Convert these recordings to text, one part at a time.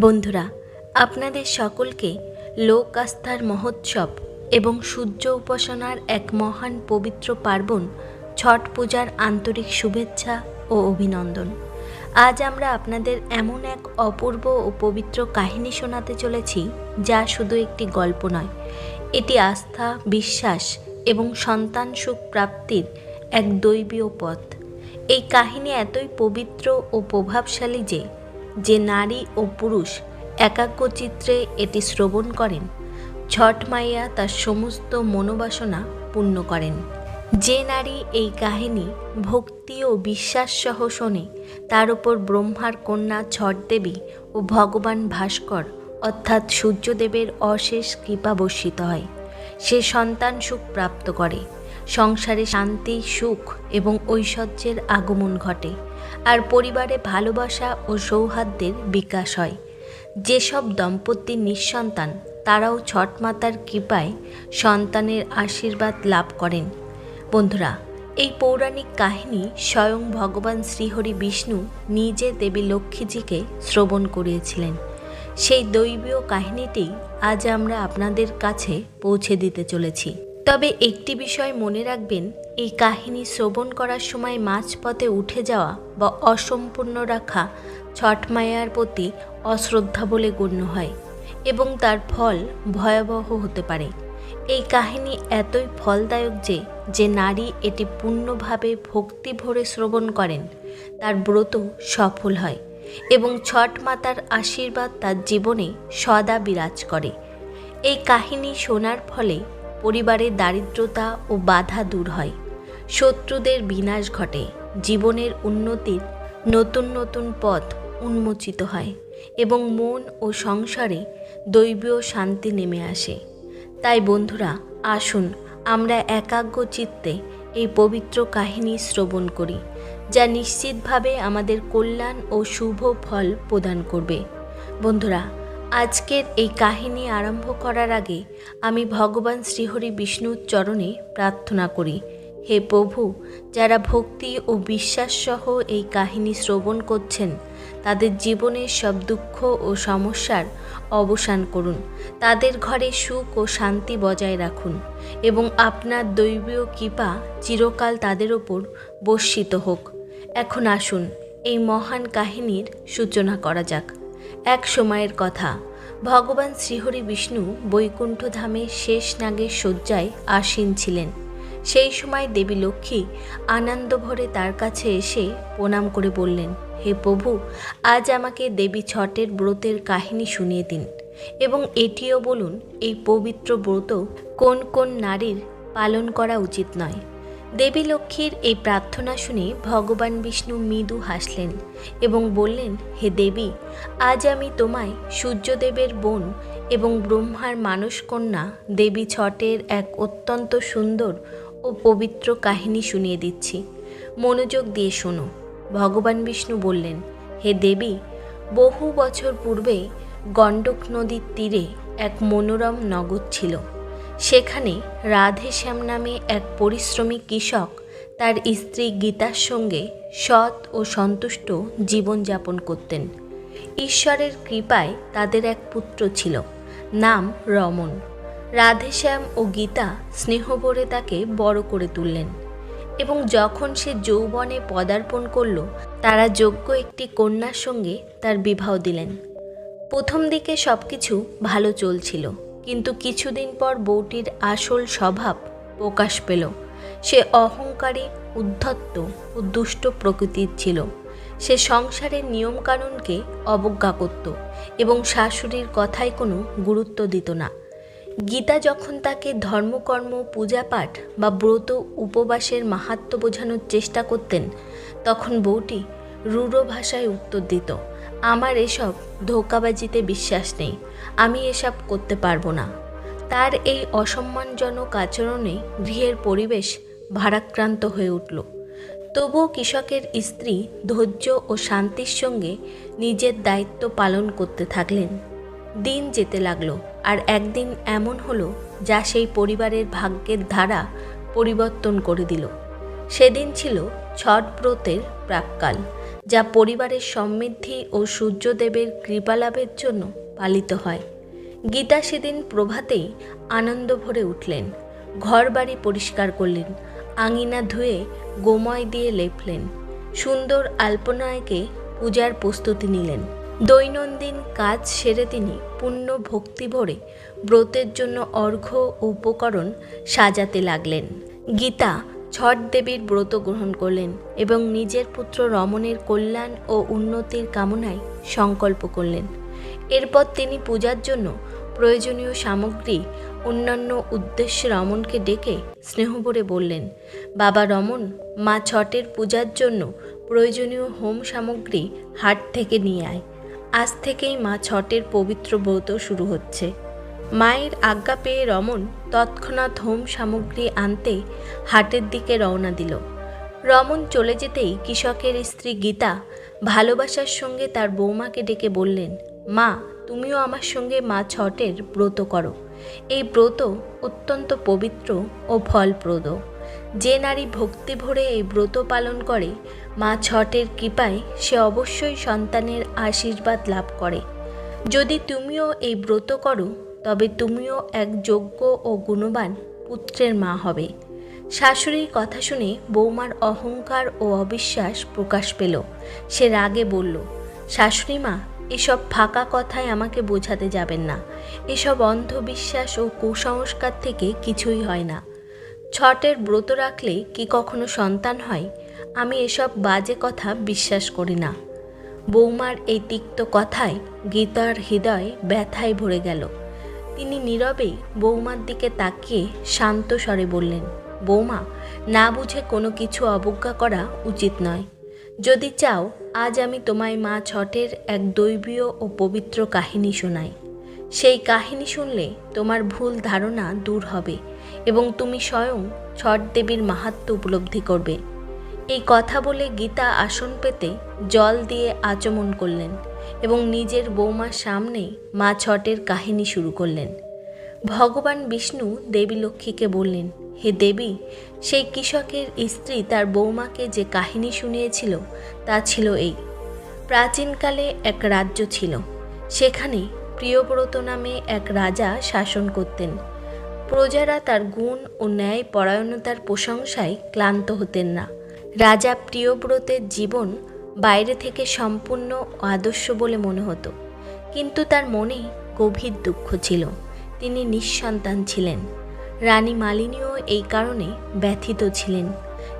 বন্ধুরা, আপনাদের সকলকে লোক আস্থার মহোৎসব এবং সূর্য উপাসনার এক মহান পবিত্র পার্বণ, ছট পূজার আন্তরিক শুভেচ্ছা ও অভিনন্দন। আজ আমরা আপনাদের এমন এক অপূর্ব ও পবিত্র কাহিনী শোনাতে চলেছি, যা শুধু একটি গল্প নয়, এটি আস্থা, বিশ্বাস এবং সন্তান সুখ প্রাপ্তির এক দৈবীয় পথ। এই কাহিনী এতই পবিত্র ও প্রভাবশালী যে যে নারী ও পুরুষ একাগ্রচিত্রে এটি শ্রবণ করেন, ছট মাইয়া তার সমস্ত মনোবাসনা পূর্ণ করেন। যে নারী এই কাহিনী ভক্তি ও বিশ্বাস সহ শোনে, তার উপর ব্রহ্মার কন্যা ছট দেবী ও ভগবান ভাস্কর, অর্থাৎ সূর্যদেবের অশেষ কৃপা বর্ষিত হয়। সে সন্তান সুখ প্রাপ্ত করে। সংসারে শান্তি, সুখ এবং ঐশ্বর্যের আগমন ঘটে। আর পরিবারে ভালোবাসা ও সৌহার্দ্যের বিকাশ হয়। যেসব দম্পতি নিঃসন্তান, তারাও ছট মাতার কৃপায় সন্তানের আশীর্বাদ লাভ করেন। বন্ধুরা, এই পৌরাণিক কাহিনী স্বয়ং ভগবান শ্রীহরি বিষ্ণু নিজে দেবী লক্ষ্মীজিকে শ্রবণ করিয়েছিলেন। সেই দৈবীয় কাহিনীটি আজ আমরা আপনাদের কাছে পৌঁছে দিতে চলেছি। তবে একটি বিষয় মনে রাখবেন, এই কাহিনী শ্রবণ করার সময় মাঝপথে উঠে যাওয়া বা অসম্পূর্ণ রাখা ছট মায়ার প্রতি অশ্রদ্ধা বলে গণ্য হয় এবং তার ফল ভয়াবহ হতে পারে। এই কাহিনী এতই ফলদায়ক যে যে নারী এটি পূর্ণভাবে ভক্তি ভরে শ্রবণ করেন, তার ব্রত সফল হয় এবং ছট মাতার আশীর্বাদ তার জীবনে সদা বিরাজ করে। এই কাহিনী শোনার ফলে পরিবারের দারিদ্রতা ও বাধা দূর হয়। শত্রুদের বিনাশ ঘটে। জীবনের উন্নতির নতুন নতুন পথ উন্মোচিত হয় এবং মন ও সংসারে দৈবীয় শান্তি নেমে আসে। তাই বন্ধুরা, আসুন আমরা একাগ্র চিত্তে এই পবিত্র কাহিনী শ্রবণ করি, যা নিশ্চিতভাবে আমাদের কল্যাণ ও শুভ ফল প্রদান করবে। বন্ধুরা আজকের এই কাহিনী আরম্ভ করার আগে আমি ভগবান শ্রীহরি বিষ্ণুর চরণে প্রার্থনা করি, হে প্রভু, যারা ভক্তি ও বিশ্বাস সহ এই কাহিনী শ্রবণ করছেন, তাদের জীবনের সব দুঃখ ও সমস্যার অবসান করুন, তাদের ঘরে সুখ ও শান্তি বজায় রাখুন এবং আপনার দৈবীয় কৃপা চিরকাল তাদের ওপর বর্ষিত হোক। এখন আসুন, এই মহান কাহিনীর সূচনা করা যাক। এক সময়ের কথা। ভগবান শ্রীহরি বিষ্ণু বৈকুণ্ঠ ধামে শেষ নাগের শয্যায় আসীন ছিলেন। সেই সময় দেবী লক্ষ্মী আনন্দ ভরে তার কাছে এসে প্রণাম করে বললেন, হে প্রভু, আজ আমাকে দেবী ছটের ব্রতের কাহিনী শুনিয়ে দিন এবং এটিও বলুন, এই পবিত্র ব্রত কোন কোন নারীর পালন করা উচিত নয়। দেবী লক্ষ্মীর এই প্রার্থনা শুনে ভগবান বিষ্ণু মৃদু হাসলেন এবং বললেন, হে দেবী, আজ আমি তোমায় সূর্যদেবের বোন এবং ব্রহ্মার মানসকন্যা দেবী ছটের এক অত্যন্ত সুন্দর ও পবিত্র কাহিনী শুনিয়ে দিচ্ছি। মনোযোগ দিয়ে শোনো। ভগবান বিষ্ণু বললেন, হে দেবী, বহু বছর পূর্বে গণ্ডক নদীর তীরে এক মনোরম নগর ছিল। সেখানে রাধে শ্যাম নামে এক পরিশ্রমী কৃষক তার স্ত্রী গীতার সঙ্গে সৎ ও সন্তুষ্ট জীবনযাপন করতেন। ঈশ্বরের কৃপায় তাদের এক পুত্র ছিল, নাম রমন। রাধেশ্যাম ও গীতা স্নেহভরে তাকে বড় করে তুললেন এবং যখন সে যৌবনে পদার্পণ করল, তারা যোগ্য একটি কন্যার সঙ্গে তার বিবাহ দিলেন। প্রথম দিকে সব কিছু ভালো চলছিল। কিন্তু কিছুদিন পর বউটির আসল স্বভাব প্রকাশ পেল। সে অহংকারী, উদ্ধত্ত ও দুষ্ট প্রকৃতির ছিল। সে সংসারের নিয়মকানুনকে অবজ্ঞা করত এবং শাশুড়ির কথায় কোনো গুরুত্ব দিত না। গীতা যখন তাকে ধর্মকর্ম, পূজাপাঠ বা ব্রত উপবাসের মাহাত্ম বোঝানোর চেষ্টা করতেন, তখন বউটি রূঢ় ভাষায় উত্তর দিত। আমার এসব ধোকাবাজিতে বিশ্বাস নেই। আমি এসব করতে পারব না। তার এই অসম্মানজনক আচরণে গৃহের পরিবেশ ভারাক্রান্ত হয়ে উঠল। তবুও কৃষকের স্ত্রী ধৈর্য ও শান্তির সঙ্গে নিজের দায়িত্ব পালন করতে থাকলেন। দিন যেতে লাগল, আর একদিন এমন হলো যা সেই পরিবারের ভাগ্যের ধারা পরিবর্তন করে দিল। সেদিন ছিল ছট ব্রতের প্রাককাল। যা পরিবারের সমৃদ্ধি ও সূর্যদেবের কৃপালাভের জন্য পালিত হয়। গীতা সেদিন প্রভাতেই আনন্দ ভরে উঠলেন। ঘর বাড়ি পরিষ্কার করলেন। আঙিনা ধুয়ে গোময় দিয়ে লেপলেন। সুন্দর আল্পনায়কে পূজার প্রস্তুতি নিলেন। দৈনন্দিন কাজ সেরে তিনি পূর্ণ ভক্তি ভরে ব্রতের জন্য অর্ঘ্য উপকরণ সাজাতে লাগলেন। গীতা ছট দেবীর ব্রত গ্রহণ করলেন এবং নিজের পুত্র রমণের কল্যাণ ও উন্নতির কামনায় সংকল্প করলেন। এরপর তিনি পূজার জন্য প্রয়োজনীয় সামগ্রী, অন্যান্য উদ্দেশ্যে রমণকে ডেকে স্নেহভরে বললেন, বাবা রমণ, মা ছটের পূজার জন্য প্রয়োজনীয় হোম সামগ্রী হাট থেকে নিয়ে আয়। আজ থেকেই মা ছটের পবিত্র ব্রত শুরু হচ্ছে। মায়ের আজ্ঞা পেয়ে রমন তৎক্ষণাৎ হোম সামগ্রী আনতে হাটের দিকে রওনা দিল। রমন চলে যেতেই কৃষকের স্ত্রী গীতা ভালোবাসার সঙ্গে তার বৌমাকে ডেকে বললেন, মা, তুমিও আমার সঙ্গে মা ছটের ব্রত করো। এই ব্রত অত্যন্ত পবিত্র ও ফলপ্রদ। যে নারী ভক্তি ভরে এই ব্রত পালন করে, মা ছটের কৃপায় সে অবশ্যই সন্তানের আশীর্বাদ লাভ করে। যদি তুমিও এই ব্রত করো তবে তুমিও এক যোগ্য ও গুণবান পুত্রের মা হবে। শাশুড়ির কথা শুনে বৌমার অহংকার ও অবিশ্বাস প্রকাশ পেল। সে রাগে বলল, শাশুড়ি মা, এসব ফাঁকা কথায় আমাকে বোঝাতে যাবেন না। এসব অন্ধবিশ্বাস ও কুসংস্কার থেকে কিছুই হয় না। ছটের ব্রত রাখলে কি কখনো সন্তান হয়? আমি এসব বাজে কথা বিশ্বাস করি না। বৌমার এই তিক্ত কথায় গীতার হৃদয় ব্যথায় ভরে গেল। তিনি নীরবেই বৌমার দিকে তাকিয়ে শান্ত স্বরে বললেন, বৌমা, না বুঝে কোনো কিছু অবজ্ঞা করা উচিত নয়। যদি চাও, আজ আমি তোমায় মা ছটের এক দৈবীয় ও পবিত্র কাহিনী শোনাই। সেই কাহিনী শুনলে তোমার ভুল ধারণা দূর হবে এবং তুমি স্বয়ং ছট দেবীর মাহাত্ম উপলব্ধি করবে। এই কথা বলে গীতা আসন পেতে জল দিয়ে আচমন করলেন। এবং নিজের বৌমার সামনেই মা ছটের কাহিনী শুরু করলেন। ভগবান বিষ্ণু দেবী লক্ষ্মীকে বললেন, হে দেবী, সেই কৃষকের স্ত্রী তার বৌমাকে যে কাহিনী শুনিয়েছিল তা ছিল এই। প্রাচীনকালে এক রাজ্য ছিল, সেখানে প্রিয়ব্রত নামে এক রাজা শাসন করতেন। প্রজারা তার গুণ ও ন্যায় পরায়ণতার প্রশংসায় ক্লান্ত হতেন না। রাজা প্রিয়ব্রতের জীবন বাইরে থেকে সম্পূর্ণ আদর্শ বলে মনে হতো। কিন্তু তার মনে গভীর দুঃখ ছিল। তিনি নিঃসন্তান ছিলেন। রানী মালিনীও এই কারণে ব্যথিত ছিলেন।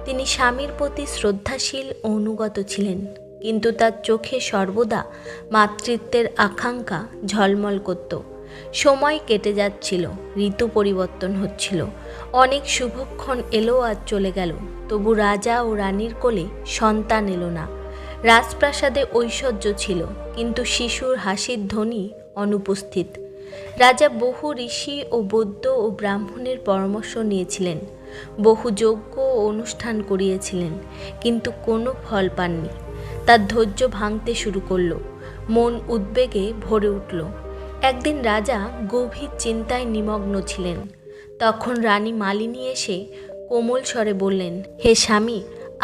তিনি স্বামীর প্রতি শ্রদ্ধাশীল ও অনুগত ছিলেন। কিন্তু তার চোখে সর্বদা মাতৃত্বের আকাঙ্ক্ষা ঝলমল করত। সময় কেটে যাচ্ছিল, ঋতু পরিবর্তন হচ্ছিল। অনেক শুভক্ষণ এলো আর চলে গেল। তবু রাজা ও রানীর কোলে সন্তান এলো না। রাজপ্রাসাদে ঐশ্বর্য ছিল, কিন্তু শিশুর হাসির ধ্বনি অনুপস্থিত। রাজা বহু ঋষি ও বৌদ্ধ ও ব্রাহ্মণের পরামর্শ নিয়েছিলেন, বহু যজ্ঞ ও অনুষ্ঠান করিয়েছিলেন, কিন্তু কোনো ফল পাননি। তার ধৈর্য ভাঙতে শুরু করল, মন উদ্বেগে ভরে উঠল। একদিন রাজা গভীর চিন্তায় নিমগ্ন ছিলেন। তখন রানী মালিনী এসে কোমল স্বরে বললেন, হে স্বামী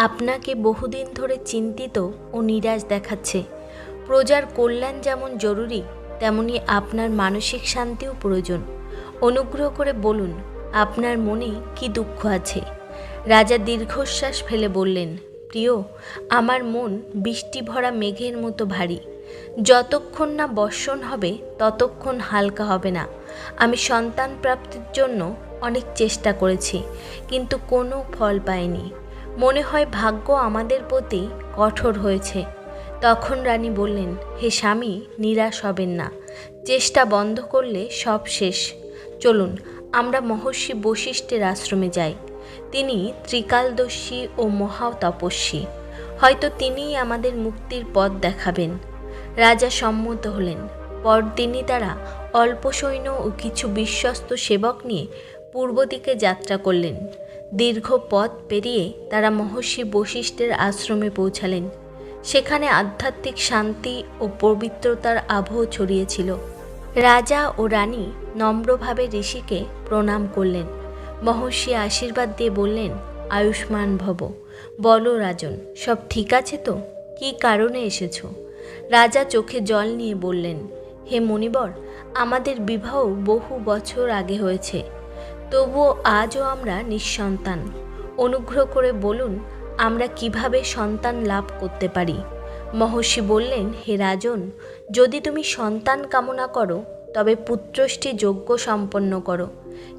আপনাকে বহুদিন ধরে চিন্তিত ও নিরাশ দেখাচ্ছে। প্রজার কল্যাণ যেমন জরুরি, তেমনি আপনার মানসিক শান্তিও প্রয়োজন। অনুগ্রহ করে বলুন, আপনার মনে কি দুঃখ আছে? রাজা দীর্ঘশ্বাস ফেলে বললেন, প্রিয়, আমার মন বৃষ্টি ভরা মেঘের মতো ভারী। যতক্ষণ না বর্ষণ হবে, ততক্ষণ হালকা হবে না। আমি সন্তান প্রাপ্তির জন্য অনেক চেষ্টা করেছি, কিন্তু কোনো ফল পাইনি। মনে হয় ভাগ্য আমাদের প্রতি কঠোর হয়েছে। তখন রানী বললেন, হে স্বামী, নিরাশ হবেন না। চেষ্টা বন্ধ করলে সব শেষ। চলুন, আমরা মহর্ষি বশিষ্ঠের আশ্রমে যাই। তিনি ত্রিকালদর্শী ও মহা তপস্বী হয়তো তিনিই আমাদের মুক্তির পথ দেখাবেন। রাজা সম্মত হলেন। পরদিনই তারা অল্প সৈন্য ও কিছু বিশ্বস্ত সেবক নিয়ে পূর্ব দিকে যাত্রা করলেন। দীর্ঘ পথ পেরিয়ে তারা মহর্ষি বশিষ্ঠের আশ্রমে পৌঁছালেন। সেখানে আধ্যাত্মিক শান্তি ও পবিত্রতার আবহ ছড়িয়েছিল। রাজা ও রানী নম্রভাবে ঋষিকে প্রণাম করলেন। মহর্ষি আশীর্বাদ দিয়ে বললেন, আয়ুষ্মান ভব, বলো রাজন, সব ঠিক আছে তো? কী কারণে এসেছ? রাজা চোখে জল নিয়ে বললেন, হে মণিবর, আমাদের বিবাহ বহু বছর আগে হয়েছে। তবুও আজও আমরা নিঃসন্তান। অনুগ্রহ করে বলুন, আমরা কীভাবে সন্তান লাভ করতে পারি? মহর্ষি বললেন, হে রাজন, যদি তুমি সন্তান কামনা করো, তবে পুত্রষ্টি যজ্ঞ সম্পন্ন করো।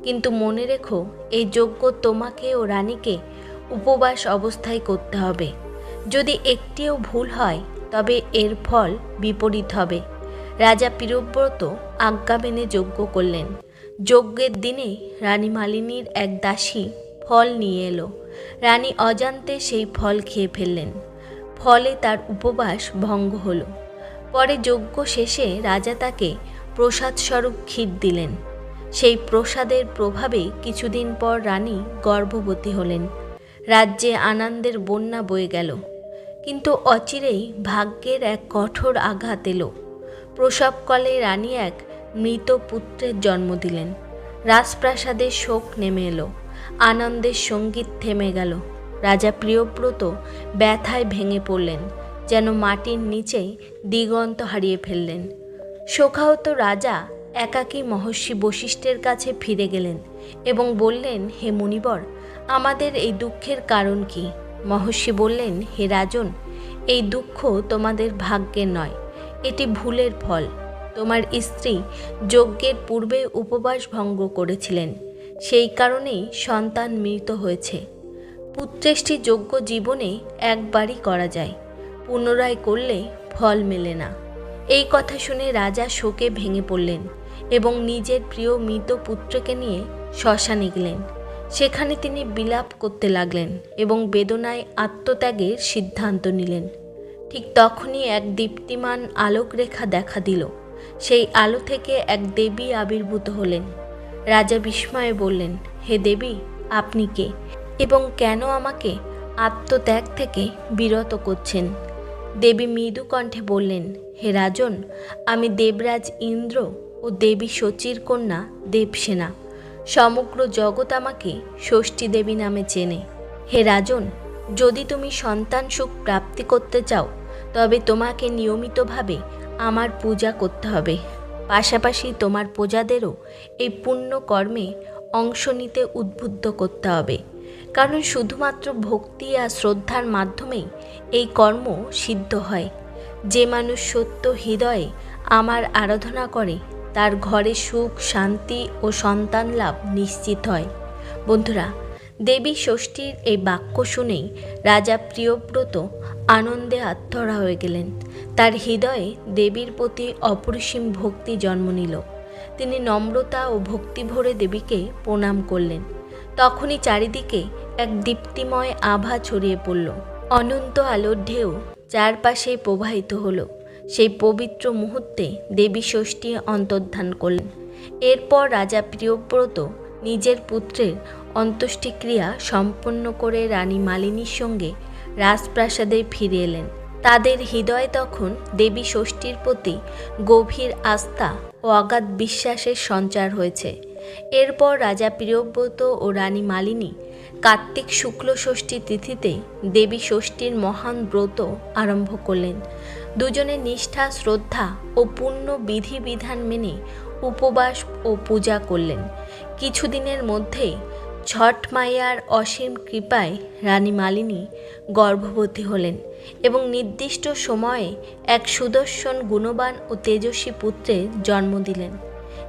কিন্তু মনে রেখো, এই যজ্ঞ তোমাকে ও রানীকে উপবাস অবস্থায় করতে হবে। যদি একটিও ভুল হয়, তবে এর ফল বিপরীত হবে। রাজা প্রিয়ব্রত আজ্ঞা মেনে যজ্ঞ করলেন। যজ্ঞের দিনে রানী মালিনীর এক দাসী ফল নিয়ে এলো। রানী অজান্তে সেই ফল খেয়ে ফেললেন। ফলে তার উপবাস ভঙ্গ হলো। পরে যজ্ঞ শেষে রাজা তাকে প্রসাদস্বরূপ ক্ষীর দিলেন। সেই প্রসাদের প্রভাবে কিছুদিন পর রানী গর্ভবতী হলেন। রাজ্যে আনন্দের বন্যা বয়ে গেল। কিন্তু অচিরেই ভাগ্যের এক কঠোর আঘাত এলো। প্রসবকালে রানী এক মৃত পুত্রের জন্ম দিলেন। রাজপ্রাসাদে শোক নেমে এলো, আনন্দের সংগীত থেমে গেল। রাজা প্রিয়ব্রত ব্যথায় ভেঙে পড়লেন, যেন মাটির নিচেই দিগন্ত হারিয়ে ফেললেন। শোকাহত রাজা একাকী মহর্ষি বশিষ্ঠের কাছে ফিরে গেলেন এবং বললেন, হে মুনিবর, আমাদের এই দুঃখের কারণ কি? মহর্ষি বললেন, হে রাজন, এই দুঃখ তোমাদের ভাগ্যের নয়, এটি ভুলের ফল। তোমার স্ত্রী যজ্ঞের পূর্বে উপবাস ভঙ্গ করেছিলেন। সেই কারণেই সন্তান মৃত হয়েছে। পুত্রেষ্টি যোগ্য জীবনে একবারই করা যায়। পুনরায় করলে ফল মেলে না। এই কথা শুনে রাজা শোকে ভেঙে পড়লেন এবং নিজের প্রিয় মৃত পুত্রকে নিয়ে শ্মশানে গেলেন। সেখানে তিনি বিলাপ করতে লাগলেন এবং বেদনায় আত্মত্যাগের সিদ্ধান্ত নিলেন। ঠিক তখনই এক দীপ্তিমান আলোকরেখা দেখা দিল। সেই আলো থেকে এক দেবী আবির্ভূত হলেন। রাজা বিস্ময়ে বললেন, হে দেবী, আপনি কে? এবং কেন আমাকে আত্মত্যাগ থেকে বিরত করছেন? দেবী মৃদু কণ্ঠে বললেন, হে রাজন, আমি দেবরাজ ইন্দ্র ও দেবী শচীর কন্যা দেবসেনা। সমগ্র জগৎ আমাকে ষষ্ঠী দেবী নামে চেনে। হে রাজন, যদি তুমি সন্তান সুখ প্রাপ্তি করতে চাও, তবে তোমাকে নিয়মিতভাবে আমার পূজা করতে হবে। পাশাপাশি তোমার প্রজাদেরও এই পুণ্য কর্মে অংশ নিতে উদ্বুদ্ধ করতে হবে। কারণ শুধুমাত্র ভক্তি আর শ্রদ্ধার মাধ্যমেই এই কর্ম সিদ্ধ হয়। যে মানুষ সত্য হৃদয়ে আমার আরাধনা করে, তার ঘরে সুখ, শান্তি ও সন্তান লাভ নিশ্চিত হয়। বন্ধুরা, দেবী ষষ্ঠীর এই বাক্য শুনেই রাজা প্রিয়ব্রত আনন্দে আত্মরা হয়ে গেলেন। তার হৃদয়ে দেবীর প্রতি অপরিসীম ভক্তি জন্ম নিল। তিনি নম্রতা ও ভক্তি ভরে দেবীকে প্রণাম করলেন। তখনই চারিদিকে এক দীপ্তিময় আভা ছড়িয়ে পড়ল। অনন্ত আলোর ঢেউ চারপাশে প্রবাহিত হলো। সেই পবিত্র মুহূর্তে দেবী ষষ্ঠী অন্তর্ধান করলেন। এরপর রাজা প্রিয়ব্রত নিজের পুত্রের অন্ত্যেষ্টিক্রিয়া সম্পন্ন করে রানী মালিনীর সঙ্গে রাজপ্রাসাদে ফিরে এলেন। তাদের হৃদয়ে তখন দেবী ষষ্ঠীর প্রতি গভীর আস্থা ও অগাধ বিশ্বাসের সঞ্চার হয়েছে। এরপর রাজা প্রিয়ব্রত ও রানী মালিনী কার্তিক শুক্ল ষষ্ঠী তিথিতে দেবী ষষ্ঠীর মহান ব্রত আরম্ভ করলেন। দুজনে নিষ্ঠা, শ্রদ্ধা ও পূর্ণ বিধিবিধান মেনে উপবাস ও পূজা করলেন। কিছুদিনের মধ্যেই ছট মাইয়ার অসীম কৃপায় রানী মালিনী গর্ভবতী হলেন এবং নির্দিষ্ট সময়ে এক সুদর্শন গুণবান ও তেজস্বী পুত্রের জন্ম দিলেন।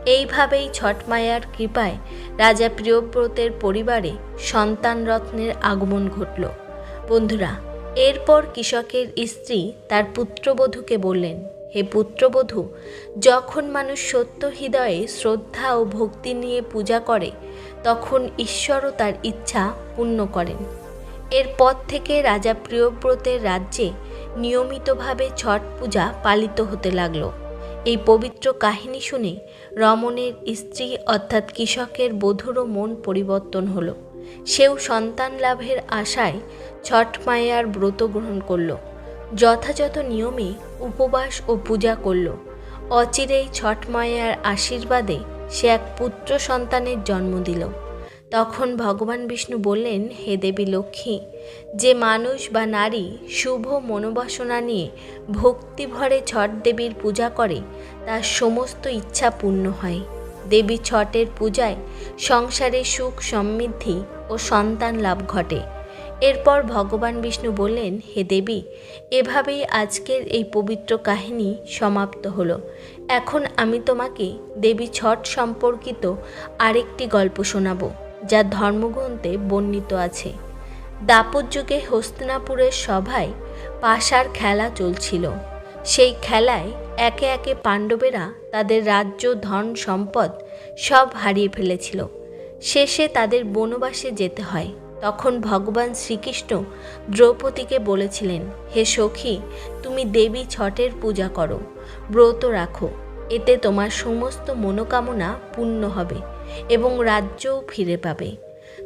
এইভাবেই ছট মায়ার কৃপায় রাজা প্রিয়ব্রতের পরিবারে সন্তান রত্নের আগমন ঘটল। বন্ধুরা, এরপর কৃষকের স্ত্রী তার পুত্রবধূকে বললেন, হে পুত্রবধূ, যখন মানুষ সত্য হৃদয়ে শ্রদ্ধা ও ভক্তি নিয়ে পূজা করে তখন ঈশ্বরও তার ইচ্ছা পূর্ণ করেন। এরপর থেকে রাজা প্রিয়ব্রতের রাজ্যে নিয়মিতভাবে ছট পূজা পালিত হতে লাগল। এই পবিত্র কাহিনী শুনে রমণের স্ত্রী অর্থাৎ কৃষকের বধুরও মন পরিবর্তন হলো। সেও সন্তান লাভের আশায় ছট মায়ার ব্রত গ্রহণ করল। যথাযথ নিয়মে উপবাস ও পূজা করল। অচিরেই ছট মায়ার আশীর্বাদে সে এক পুত্র সন্তানের জন্ম দিল। তখন ভগবান বিষ্ণু বললেন, হে দেবী লক্ষ্মী, যে মানুষ বা নারী শুভ মনোবাসনা নিয়ে ভক্তি ভরে ছট দেবীর পূজা করে, তার সমস্ত ইচ্ছা পূর্ণ হয়। দেবী ছটের পূজায় সংসারে সুখ সমৃদ্ধি ও সন্তান লাভ ঘটে। এরপর ভগবান বিষ্ণু বললেন, হে দেবী, এভাবেই আজকের এই পবিত্র কাহিনী সমাপ্ত হলো। এখন আমি তোমাকে দেবী ছট সম্পর্কিত আরেকটি গল্প শোনাব, যা ধর্মগ্রন্থে বর্ণিত আছে। দাপর যুগে হস্তিনাপুরের সভায় পাশার খেলা চলছিল। সেই খেলায় একে একে পাণ্ডবেরা তাদের রাজ্য, ধন, সম্পদ সব হারিয়ে ফেলেছিল। শেষে তাদের বনবাসে যেতে হয়। তখন ভগবান শ্রীকৃষ্ণ দ্রৌপদীকে বলেছিলেন, হে সখী, তুমি দেবী ছটের পূজা করো, ব্রত রাখো, এতে তোমার সমস্ত মনোকামনা পূর্ণ হবে এবং রাজ্যও ফিরে পাবে।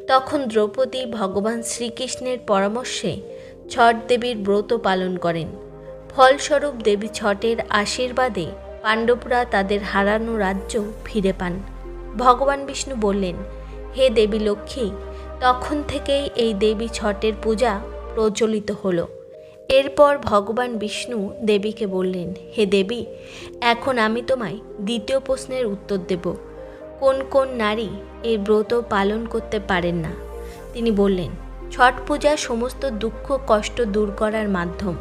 তখন দ্রৌপদী ভগবান শ্রীকৃষ্ণের পরামর্শে ছট দেবীর ব্রত পালন করেন। ফলস্বরূপ দেবী ছটের আশীর্বাদে পাণ্ডবরা তাদের হারানো রাজ্য ফিরে পান। ভগবান বিষ্ণু বললেন, হে দেবী লক্ষ্মী তখন থেকেই এই দেবী ছটের পূজা প্রচলিত হলো। এরপর ভগবান বিষ্ণু দেবীকে বললেন, হে দেবী, এখন আমি তোমায় দ্বিতীয় প্রশ্নের উত্তর দেব। কোন কোন নারী এই ব্রত পালন করতে পারেন না? তিনি বললেন, ছট পূজা সমস্ত দুঃখ কষ্ট দূর করার মাধ্যম।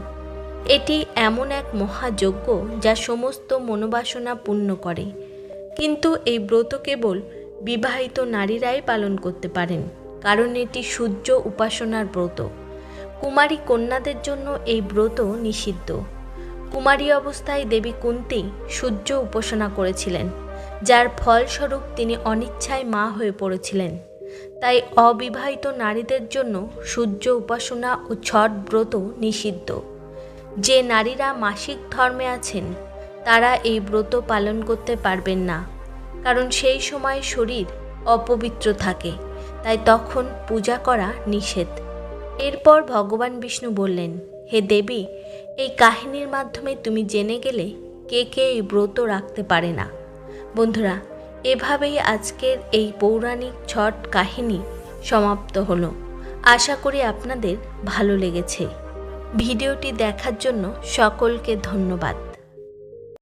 এটি এমন এক মহাযজ্ঞ যা সমস্ত মনোবাসনা পূর্ণ করে। কিন্তু এই ব্রত কেবল বিবাহিত নারীরাই পালন করতে পারেন। কারণ এটি সূর্য উপাসনার ব্রত। কুমারী কন্যাদের জন্য এই ব্রত নিষিদ্ধ। কুমারী অবস্থায় দেবী কুন্তি সূর্য উপাসনা করেছিলেন, যার ফলস্বরূপ তিনি অনিচ্ছায় মা হয়ে পড়েছিলেন। তাই অবিবাহিত নারীদের জন্য সূর্য উপাসনা ও ছট ব্রত নিষিদ্ধ। যে নারীরা মাসিক ধর্মে আছেন, তারা এই ব্রত পালন করতে পারবেন না, কারণ সেই সময় শরীর অপবিত্র থাকে। তাই তখন পূজা করা নিষেধ। এরপর ভগবান বিষ্ণু বললেন, হে দেবী, এই কাহিনীর মাধ্যমে তুমি জেনে গেলে কে কে এই ব্রত রাখতে পারে না। বন্ধুরা, এভাবেই আজকের এই পৌরাণিক ছট কাহিনী সমাপ্ত হলো। আশা করি আপনাদের ভালো লেগেছে। ভিডিওটি দেখার জন্য সকলকে ধন্যবাদ।